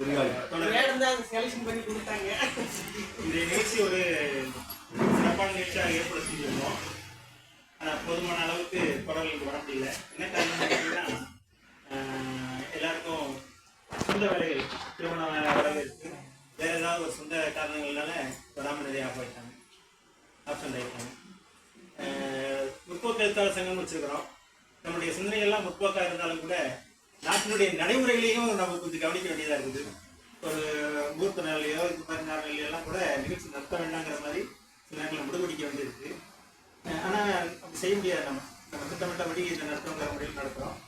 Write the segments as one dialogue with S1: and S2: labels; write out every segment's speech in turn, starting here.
S1: தொடர்
S2: மேடம் தான் செலக்ஷன் பண்ணி கொடுத்தாங்க
S1: இந்த நிகழ்ச்சி ஒரு சிறப்பான நிகழ்ச்சியாக ஏற்பாடு செஞ்சிருந்தோம் ஆனால் போதுமான அளவுக்கு தொடர்களுக்கு வர முடியல. என்ன காரணம் கேட்டீங்கன்னா எல்லாருக்கும் சொந்த வேலைகள் திருமண வேலை இருக்கு. வேற ஏதாவது ஒரு சொந்த காரணங்கள்னால வராமல் நிறைய ஆஃப் ஆயிட்டாங்க. ஆப்சண்ட் ஆயிட்டாங்க முற்போக்கு எழுத்தாளர் சங்கம் வச்சிருக்கிறோம். நம்முடைய சிந்தனைகள்லாம் முற்போக்காக இருந்தாலும் கூட நாட்டினுடைய நடைமுறைகளையும் நம்ம கொஞ்சம் கவனிக்க வேண்டியதாக இருக்குது. ஒரு மூர்த்த நாள்லையோ இந்த மாதிரி நாள்லையோ எல்லாம் கூட நிகழ்ச்சி நடத்த வேண்டாங்கிற மாதிரி சில நேரங்களில் முடிவெடுக்க வேண்டியிருக்கு. ஆனால் அப்படி செய்ய முடியாது நம்ம. நம்ம திட்டமிட்டபடி இதை நடத்துங்கிற முறையில் நடத்துகிறோம்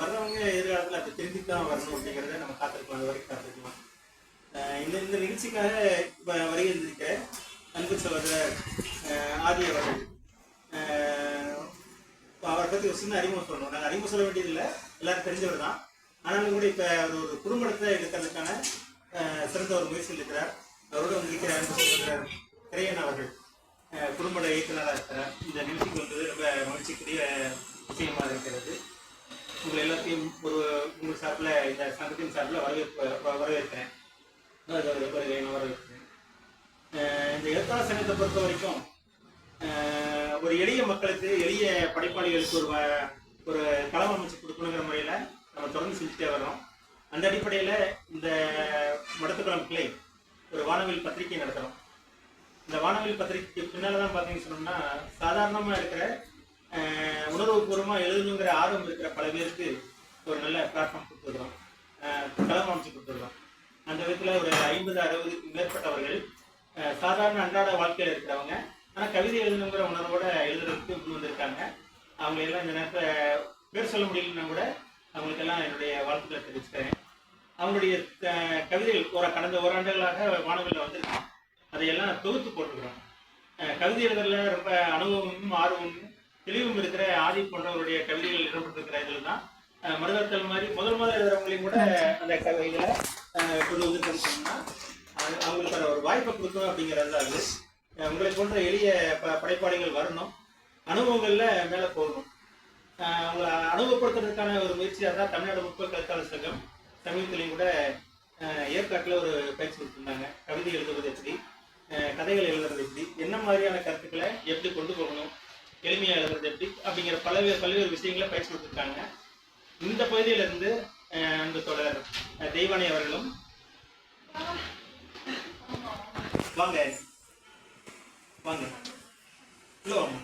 S1: வர்றவங்க எதிர்காலத்தில் அதை திரும்பி தான் வரணும் அப்படிங்கிறத நம்ம காத்திருக்கலாம். அது வரைக்கும் காத்திருக்கலாம். இந்த இந்த நிகழ்ச்சிக்காக இப்போ வருகை இருந்திருக்கிற அன்பு சகோதரர் அஹ் ஆதி அவர்கள் பற்றி ஒரு சின்ன அறிமுகம் சொல்லணும் நாங்கள் அறிமுகம் சொல்ல வேண்டியதில்லை. எல்லாரும் தெரிஞ்சவர் தான். ஆனாலும் கூட இப்போ அவர் ஒரு குடும்பத்தை எடுக்கிறதுக்கான அஹ், சிறந்த ஒரு முயற்சியில் இருக்கிறார். அவரோட வந்து இருக்கிற அன்பு சகோதரர் திரையன் அவர்கள் அஹ், குடும்ப இயக்குனராக இருக்கிறார். இந்த நிகழ்ச்சிக்கு வந்தது ரொம்ப மகிழ்ச்சிக்குரிய விஷயமா இருக்கிறது. உங்களை எல்லாத்தையும் ஒரு உங்கள் சார்பில் இந்த சங்கத்தின் சார்பில் வரவேற்ப வரவேற்கிறேன். வருகை- வரவேற்கிறேன் இந்த எழுத்தாளர் சங்கத்தை பொறுத்த வரைக்கும் ஒரு எளிய மக்களுக்கு எளிய படைப்பாளிகளுக்கு ஒரு ஒரு களம் அமைச்சு கொடுக்கணுங்கிற முறையில் நம்ம தொடர்ந்து செஞ்சுட்டே வர்றோம். அந்த அடிப்படையில் இந்த மடத்துக்குளம் கிளை ஒரு வானவில் பத்திரிகை நடத்துகிறோம் இந்த வானவில் பத்திரிகைக்கு பின்னால் தான் பார்த்தீங்கன்னு சொன்னோம்னா சாதாரணமாக இருக்கிற அஹ், உணர்வுபூர்வமாக எழுதணுங்கிற ஆர்வம் இருக்கிற பல பேருக்கு ஒரு நல்ல பிளாட்ஃபார்ம் கொடுத்துருக்குறோம் களம் அமைச்சு கொடுத்துருக்கோம் அந்த விதத்தில் ஒரு ஐம்பது அறுபதுக்கு மேற்பட்டவர்கள் சாதாரண அன்றாட வாழ்க்கையில் இருக்கிறவங்க ஆனால் கவிதை எழுதணுங்கிற உணர்வோட எழுதுறதுக்கு கொண்டு வந்திருக்காங்க. அவங்க எல்லாம் இந்த நேரத்தில் பேர் சொல்ல முடியலன்னா கூட அவங்களுக்கெல்லாம் என்னுடைய வாழ்த்துக்களை தெரிவிச்சுக்கிறேன். அவங்களுடைய கவிதைகள் ஒரு கடந்த ஓராண்டுகளாக வானவில்ல வந்திருக்கு அதையெல்லாம் தொகுத்து போட்டுக்கிறோம் அஹ், கவிதை எழுதுறதுல ரொம்ப அனுபவமும் ஆர்வமும் தெளிவும் இருக்கிற ஆதி போன்றவருடைய கவிதைகள் இடம்பெற்றிருக்கிற இதில் தான். மருதத்தல் மாதிரி முதல் முதல் எழுதுறவங்களையும் கூட அந்த கவிதைகளை கொண்டு வந்துருக்கோம்னு சொன்னா அது அவங்களுக்கு ஒரு வாய்ப்பை கொடுக்கணும் அப்படிங்கிறது தான் அது. உங்களை போன்ற எளிய ப படைப்பாளிகள் வரணும். அனுபவங்களில் மேலே போகணும். அஹ், அவங்களை அனுபவப்படுத்துறதுக்கான ஒரு முயற்சியாக தான் தமிழ்நாடு முற்போக்கு கருத்தாளர் சங்கம் சமீபத்திலையும் கூட ஏற்காட்டில் ஒரு பயிற்சி கொடுத்துருந்தாங்க. கவிதை எழுதுவது எப்படி? கதைகள் எழுதுறது எப்படி? என்ன மாதிரியான கருத்துக்களை எப்படி கொண்டு போகணும்? எளிமையாக எழுதுறது எப்படி? அப்படிங்கிற பல்வேறு பல்வேறு விஷயங்களை பயிற்சி கொடுத்துருக்காங்க. இந்த பகுதியிலிருந்து அந்த தொடர் தெய்வானை அவர்களும் வாங்க. வாங்க உள்ள வாங்க